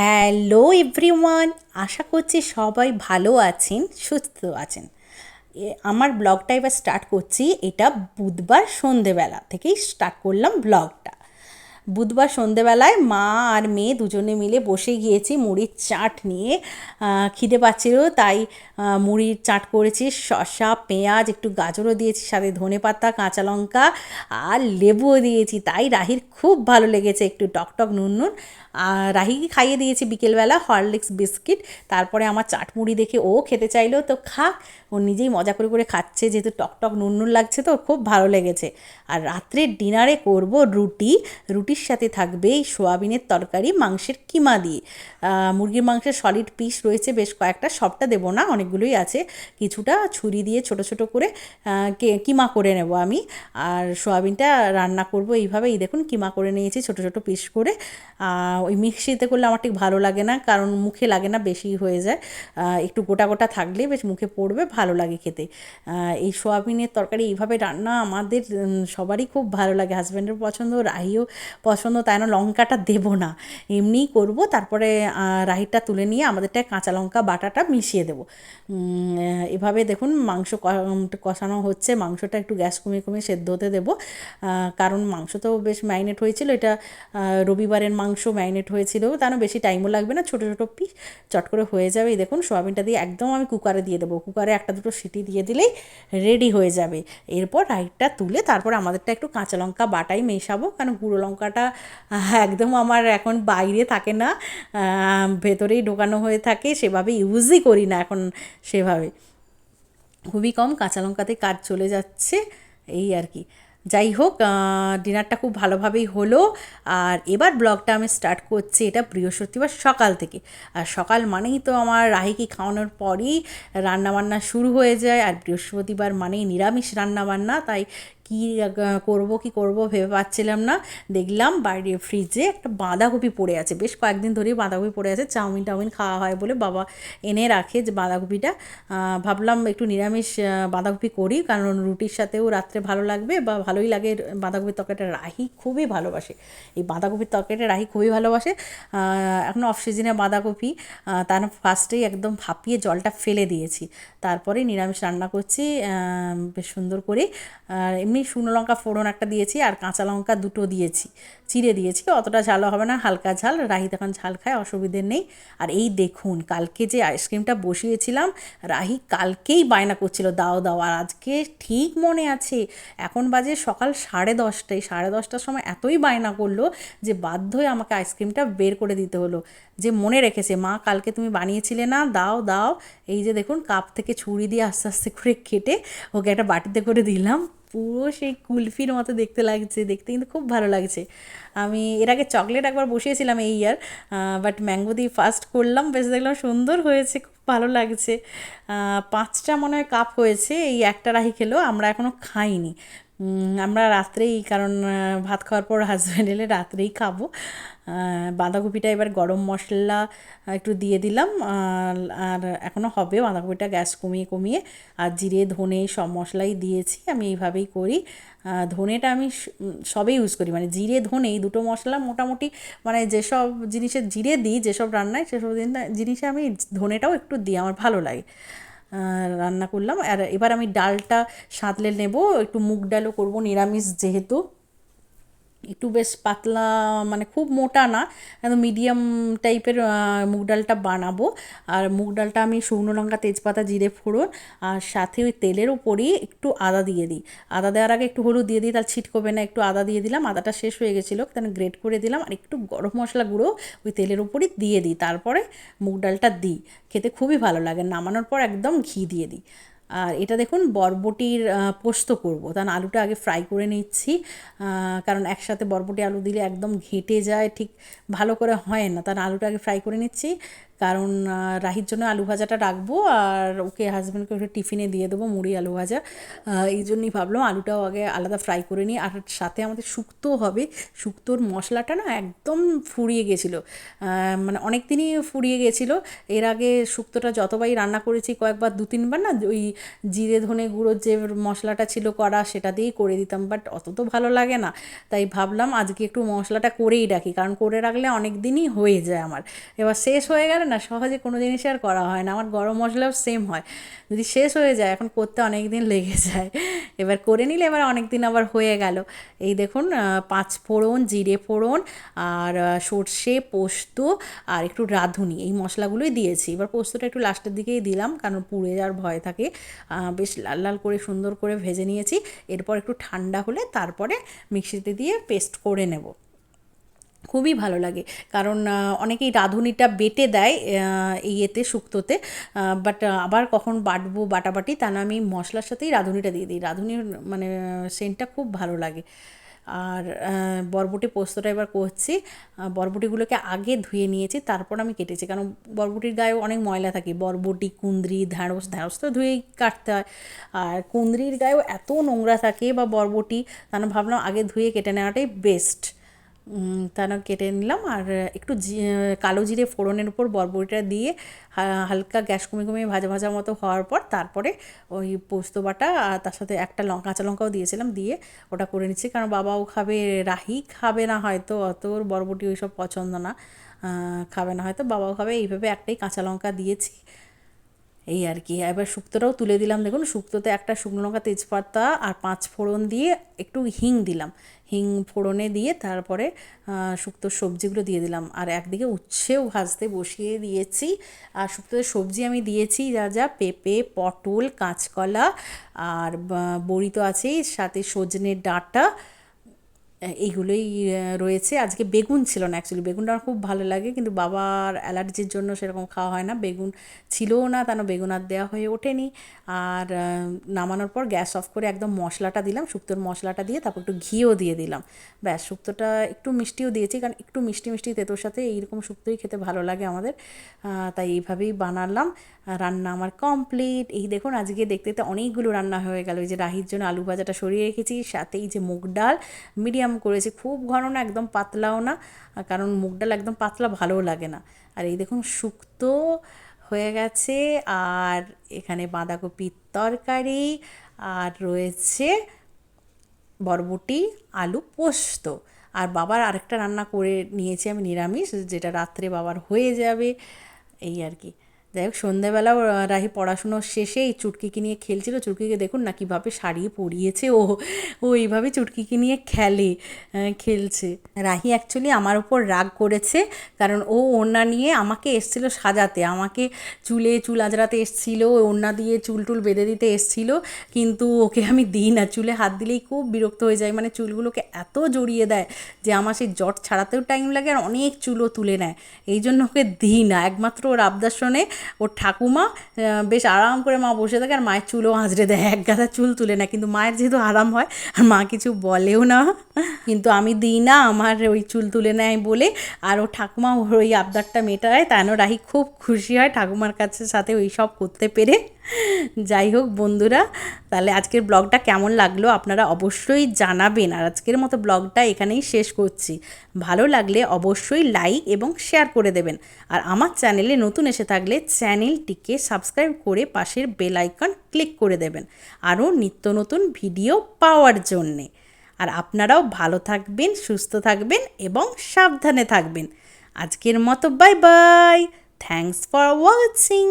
Hello everyone আশা করছি সবাই ভালো আছেন, সুস্থ আছেন। আমার ব্লগটা এবার স্টার্ট করছি। এটা বুধবার সন্ধেবেলা থেকেই স্টার্ট করলাম ব্লগটা। বুধবার সন্ধেবেলায় মা আর মেয়ে দুজনে মিলে বসে গিয়েছি মুড়ির চাট নিয়ে। খিদে পাচ্ছিল, তাই মুড়ির চাট করেছি। শসা, পেঁয়াজ, একটু গাজরও দিয়েছি, সাথে ধনে পাতা, কাঁচা লঙ্কা আর লেবুও দিয়েছি। তাই রাহির খুব ভালো লেগেছে, একটু টকটক নুন নুন রাহিকে খাইয়ে দিয়েছি বিকেলবেলা, হরলিক্স বিস্কিট। তারপরে আমার চাটমুড়ি দেখে ও খেতে চাইলো। তো খাক, ও নিজেই মজা করে করে খাচ্ছে, যেহেতু টকটক নুন নুন লাগছে তো, খুব ভালো লেগেছে। আর রাত্রের ডিনারে করব রুটি। রুটির সাথে থাকবে এই সোয়াবিনের তরকারি, মাংসের কিমা দিয়ে। মুরগির মাংসের সলিড পিস রয়েছে, বেশ কয়েকটা, সবটা দেবো না, অনেকগুলোই আছে। কিছুটা ছুরি দিয়ে ছোট ছোট করে কিমা করে নেব আমি। আর সোয়াবিনটা রান্না করব এইভাবে এই দেখুন, কিমা করে নিয়েছি, ছোট ছোট পিস করে। ওই মিক্সিতে করলে আমার ঠিক ভালো লাগে না, কারণ মুখে লাগে না, বেশি হয়ে যায়। একটু গোটা গোটা থাকলে বেশ মুখে পড়বে, ভালো লাগে খেতে। এই সোয়াবিনের তরকারি এইভাবে রান্না আমাদের সবারই খুব ভালো লাগে। হাজব্যান্ডের পছন্দ, রাহিও পছন্দ, তাই না? লঙ্কাটা দেবো না। এমনিই করব, তারপরে রাহিটা তুলে নিয়ে আমাদেরটা কাঁচা লঙ্কা বাটাটা মিশিয়ে দেবো। এভাবে দেখুন মাংস কষানো হচ্ছে, মাংসটা একটু গ্যাস কমিয়ে কমিয়ে সেদ্ধ হতে দেবো কারণ মাংস তো বেশ ম্যারিনেট হয়েছিল, এটা রবিবারের মাংস ম্যারিনেট হয়েছিল তার বেশি টাইমও লাগবে না, ছোটো ছোটো পিস চট করে হয়ে যাবে। এই দেখুন, সোয়াবিনটা দিয়ে একদম আমি কুকারে দিয়ে দেবো। কুকারে একটা দুটো সিটি দিয়ে দিলেই রেডি হয়ে যাবে। এরপর রাইটটা তুলে তারপর আমাদেরটা একটু কাঁচা লঙ্কা বাটাই মেশাবো, কারণ গুঁড়ো লঙ্কাটা একদম আমার এখন বাইরে থাকে না ভেতরেই ঢোকানো হয়ে থাকে, সেভাবে ইউজই করি না এখন সেভাবে। খুবই কম কাঁচা লঙ্কাতে কাজ চলে যাচ্ছে, এই আর কি। যাই হোক ডিনারটা খুব ভালোভাবেই হলো। আর এবার ব্লগটা আমি স্টার্ট করছি, এটা বৃহস্পতিবার সকাল থেকে। আর সকাল মানেই তো আমার রাহিকে খাওয়ানোর পরই রান্নাবান্না শুরু হয়ে যায়। আর বৃহস্পতিবার মানেই নিরামিষ রান্নাবান্না, তাই কী করব, কি করব ভেবে পাচ্ছিলাম না। দেখলাম বাইরে ফ্রিজে একটা বাঁধাকপি পড়ে আছে। বেশ কয়েকদিন ধরেই বাঁধাকপি পড়ে আছে। চাউমিন টাউমিন খাওয়া হয় বলে বাবা এনে রাখে যে বাঁধাকপিটা। ভাবলাম একটু নিরামিষ বাঁধাকপি করি। কারণ রুটির সাথেও রাত্রে ভালো লাগবে বা ভালোই লাগে বাঁধাকপির তরকারিটা। রাহি খুবই ভালোবাসে। এই বাঁধাকপির তরকারিটা রাহি খুবই ভালোবাসে। এখন অফ সিজনে বাঁধাকপি তার ফার্স্টেই একদম ভাপিয়ে জলটা ফেলে দিয়েছি। তারপরে নিরামিষ রান্না করছি বেশ সুন্দর করে। আর এমনি শুকনো লঙ্কা ফোড়ন একটা দিয়েছি আর কাঁচা লঙ্কা দুটো দিয়েছি। চিড়ে দিয়েছি, অতটা ঝালও হবে না, হালকা ঝাল, রাহি তখন ঝাল খায়, অসুবিধে নেই। আর এই দেখুন, কালকে যে আইসক্রিমটা বসিয়েছিলাম, রাহি কালকেই বায়না করছিল, দাও দাও, আর আজকে ঠিক মনে আছে। এখন বাজে সকাল সাড়ে দশটায়, সাড়ে দশটার সময় এতই বায়না করল যে বাধ্য হয়ে আমাকে আইসক্রিমটা বের করে দিতে হলো। যে মনে রেখেছে, মা, কালকে তুমি বানিয়েছিলে না, দাও দাও। এই যে দেখুন, কাপ থেকে ছুরি দিয়ে আস্তে আস্তে করে কেটে ওকে একটা বাটিতে করে দিলাম। পুরো সেই কুলফির মতো দেখতে লাগছে, দেখতে কিন্তু খুব ভালো লাগছে। আমি এর আগে চকলেট একবার বসিয়েছিলাম এই ইয়ার বাট ম্যাঙ্গো দিয়ে ফার্স্ট করলাম, বেশ দেখলাম সুন্দর হয়েছে, খুব ভালো লাগছে। পাঁচটা মনে হয় কাপ হয়েছে, এই একটা রাহি খেলো, আমরা এখনও খাইনি। আমরা রাত্রেই, কারণ ভাত খাওয়ার পর হাজব্যান্ড এলে রাত্রেই খাব। বাঁধাকপিটা এবার গরম মশলা একটু দিয়ে দিলাম আর এখনও হবে বাঁধাকপিটা গ্যাস কমিয়ে কমিয়ে আর জিরে ধনে সব মশলাই দিয়েছি আমি এইভাবেই করি। ধনেটা আমি স- উম, সবে ইউজ করি মানে জিরে ধনে এই দুটো মশলা মোটামুটি মানে যেসব জিনিসে জিরে দিই যেসব রান্নায় সেসব জিনিসে আমি ধনেটাও একটু দিই আমার ভালো লাগে। রান্না করলাম আর এবার আমি ডালটা সাঁতলে নেব একটু মুগ ডালও করব নিরামিষ যেহেতু। একটু বেশ পাতলা মানে খুব মোটা না মিডিয়াম টাইপের মুগ ডালটা বানাবো। আর মুগ ডালটা আমি শুকনো লঙ্কা, তেজপাতা, জিরে ফোড়ন আর সাথে ওই তেলের উপরই একটু আদা দিয়ে দিই। আদা দেওয়ার আগে একটু হলুদ দিয়ে দিই তার ছিটকবে না, একটু আদা দিয়ে দিলাম, আদাটা শেষ হয়ে গেছিল, তাহলে গ্রেট করে দিলাম আর একটু গরম মশলা গুঁড়ো ওই তেলের উপরই দিয়ে দিই। তারপরে মুগ ডালটা দিই, খেতে খুবই ভালো লাগে, নামানোর পর একদম ঘি দিয়ে দিই। আর এটা দেখুন বরবটির পোস্ত করব। তার আলুটা আগে ফ্রাই করে নিচ্ছি কারণ একসাথে বরবটি আলু দিলে একদম ঘেঁটে যায়, ঠিক ভালো করে হয় না। তার আলুটা আগে ফ্রাই করে নিচ্ছি কারণ রাহির জন্য আলু ভাজাটা রাখব আর ওকে হাজব্যান্ডকে ওটা টিফিনে দিয়ে দেবো মুড়ি আলু ভাজা। এই জন্যই ভাবলাম আলুটাও আগে আলাদা ফ্রাই করে নিই। আর সাথে আমাদের শুক্তো হবে। শুক্তোর মশলাটা না একদম ফুরিয়ে গেছিল। মানে অনেক দিনই ফুরিয়ে গেছিল। এর আগে শুক্তোটা যতবারই রান্না করেছি কয়েকবার, দু তিনবার না ওই জিরে, ধনে গুঁড়োর যে মশলাটা ছিল করা সেটা দিয়েই করে দিতাম। বাট অত তো ভালো লাগে না। তাই ভাবলাম আজকে একটু মশলাটা করেই রাখি। কারণ করে রাখলে অনেক দিনই হয়ে যায় আমার। এবার শেষ হয়ে গেলে না, সহজে কোনো জিনিস আর করা হয় না। আমার গরম মশলাও সেম হয়। যদি শেষ হয়ে যায়, এখন করতে অনেক দিন লেগে যায়। এবার করে নিলে এবার অনেক দিন আবার হয়ে গেল। এই দেখুন পাঁচ ফোড়ন, জিরে ফোড়ন আর সর্ষে পোস্ত আর একটু রাঁধুনি। এই মশলাগুলোই দিয়েছি। এবার পোস্তটা একটু লাস্টের দিকেই দিলাম, কারণ পুড়ে যাওয়ার ভয় থাকে। বেশ লাল লাল করে, সুন্দর করে ভেজে নিয়েছি। এরপর একটু ঠান্ডা হলে তারপরে মিক্সিতে দিয়ে পেস্ট করে নেব। খুবই ভালো লাগে। কারণ অনেকেই রাঁধুনিটা বেটে দেয় এই এতে শুক্তোতে বাট আবার কখন বাটবো বাটাবাটি, তা না, আমি মশলার সাথেই রাঁধুনিটা দিয়ে দিই। রাঁধুনির মানে সেন্টটা খুব ভালো লাগে। আর বরবটি পোস্তটা এবার করছি। বরবটিগুলোকে আগে ধুয়ে নিয়েছি, তারপর আমি কেটেছি। কারণ, বরবটির গায়েও অনেক ময়লা থাকে। বরবটি, কুঁদরি, ঢ্যাঁড়স ঢ্যাঁড়স তো ধুয়েই কাটতে হয়। আর কুঁদরির গায়েও এত নোংরা থাকে বা বরবটি, তা না, ভাবলাম আগে ধুয়ে কেটে নেওয়াটাই বেস্ট তা কেটে নিলাম। আর একটু কালো জিরে ফোড়নের উপর বরবটিটা দিয়ে হালকা গ্যাস কমে কমে ভাজা ভাজা মতো হওয়ার পর তারপরে ওই পোস্ত বাটা, আর তার সাথে একটা লঙ্কা কাঁচা লঙ্কাও দিয়েছিলাম, দিয়ে ওটা করে নিচ্ছি। কারণ বাবাও খাবে, রাহি খাবে না হয়তো, অত ওর বরবটি ওইসব পছন্দ না খাবে না হয়তো, বাবাও খাবে। এইভাবে একটাই কাঁচা লঙ্কা দিয়েছি। এই আর কি। এবার শুক্তোটাও তুলে দিলাম। দেখুন, শুক্তোতে একটা শুকনো লঙ্কা, তেজপাতা আর পাঁচ ফোড়ন দিয়ে একটু হিং দিলাম। হিং ফোড়নে দিয়ে তারপরে শুক্তোর সবজিগুলো দিয়ে দিলাম। আর একদিকে উচ্ছেও ভাজতে বসিয়ে দিয়েছি। আর শুক্তোতে সবজি আমি দিয়েছি যা যা, পেঁপে, পটল, কাঁচকলা আর বড়ি তো আছেই, সাথে সজনে ডাঁটা। এইগুলোই রয়েছে। আজকে বেগুন ছিল না অ্যাকচুয়ালি বেগুনটা আমার খুব ভালো লাগে, কিন্তু বাবার অ্যালার্জির জন্য সেরকম খাওয়া হয় না। বেগুন ছিলও না তেন বেগুন আর দেওয়া হয়ে ওঠেনি। আর নামানোর পর গ্যাস অফ করে একদম মশলাটা দিলাম, শুক্তোর মশলাটা দিয়ে তারপর একটু ঘিও দিয়ে দিলাম। ব্যাস, শুক্তোটা একটু মিষ্টিও দিয়েছি, কারণ একটু মিষ্টি মিষ্টি তেতোর সাথে এইরকম শুক্তোই খেতে ভালো লাগে আমাদের। তাই এইভাবেই বানালাম। রান্না আমার কমপ্লিট এই দেখুন, আজকে দেখতে দেখতে অনেকগুলো রান্না হয়ে গেল। এই যে রাহির জন্য আলু ভাজাটা সরিয়ে রেখেছি, সাথে এই যে মুগ ডাল মিডিয়াম করেছি। খুব ঘন না, একদম পাতলাও না কারণ মুগ ডাল একদম পাতলা ভালোও লাগে না। আর এই দেখুন শুক্তো হয়ে গেছে, আর এখানে বাঁধাকপির তরকারি, আর রয়েছে বরবটি, আলু পোস্ত। আর বাবার আরেকটা রান্না করে নিয়েছি আমি নিরামিষ, যেটা রাত্রে বাবার হয়ে যাবে, এই আর কি। যাই হোক সন্ধেবেলাও রাহি পড়াশুনো শেষে এই চুটকিকে নিয়ে খেলছিল। চুটকিকে দেখুন না কীভাবে শাড়ি পরিয়েছে ও ও এইভাবে চুটকিকে নিয়ে খেলে খেলছে। রাহি অ্যাকচুয়ালি আমার ওপর রাগ করেছে, কারণ ও ওড়না নিয়ে আমাকে এসছিল সাজাতে। আমাকে চুলে চুল আজরাতে এসছিল ওড়না দিয়ে চুল টুল বেঁধে দিতে এসছিল, কিন্তু ওকে আমি দিই না। চুলে হাত দিলেই খুব বিরক্ত হয়ে যায় মানে চুলগুলোকে এত জড়িয়ে দেয় যে আমার সেই জট ছাড়াতেও টাইম লাগে আর অনেক চুলও তুলে নেয়। এই জন্য ওকে দিই না। একমাত্র ওর আবদার শোনে ওর ঠাকুমা বেশ আরাম করে মা বসে থাকে আর মায়ের চুলও আঁচড়ে দেয়, এক গাদা চুল তুলে না কিন্তু মায়ের যেহেতু আরাম হয়, আর মা কিছু বলেও না। কিন্তু আমি দিই না, আমার ওই চুল তুলে নেয় বলে। আর ও ঠাকুমা ওর ওই আবদারটা মেটায়, তাই না? রাহি খুব খুশি হয় ঠাকুমার কাছে সাথে ওই সব করতে পেরে। যাই হোক বন্ধুরা, তাহলে আজকের ব্লগটা কেমন লাগল আপনারা অবশ্যই জানাবেন। আর আজকের মতো ব্লগটা এখানেই শেষ করছি। ভালো লাগলে অবশ্যই লাইক এবং শেয়ার করে দেবেন। আর আমার চ্যানেলে নতুন এসে থাকলে চ্যানেলটিকে সাবস্ক্রাইব করে পাশের বেল আইকন ক্লিক করে দেবেন। আরও নিত্য নতুন ভিডিও পাওয়ার জন্যে। আর আপনারাও ভালো থাকবেন, সুস্থ থাকবেন এবং সাবধানে থাকবেন। আজকের মতো bye bye. Thanks for watching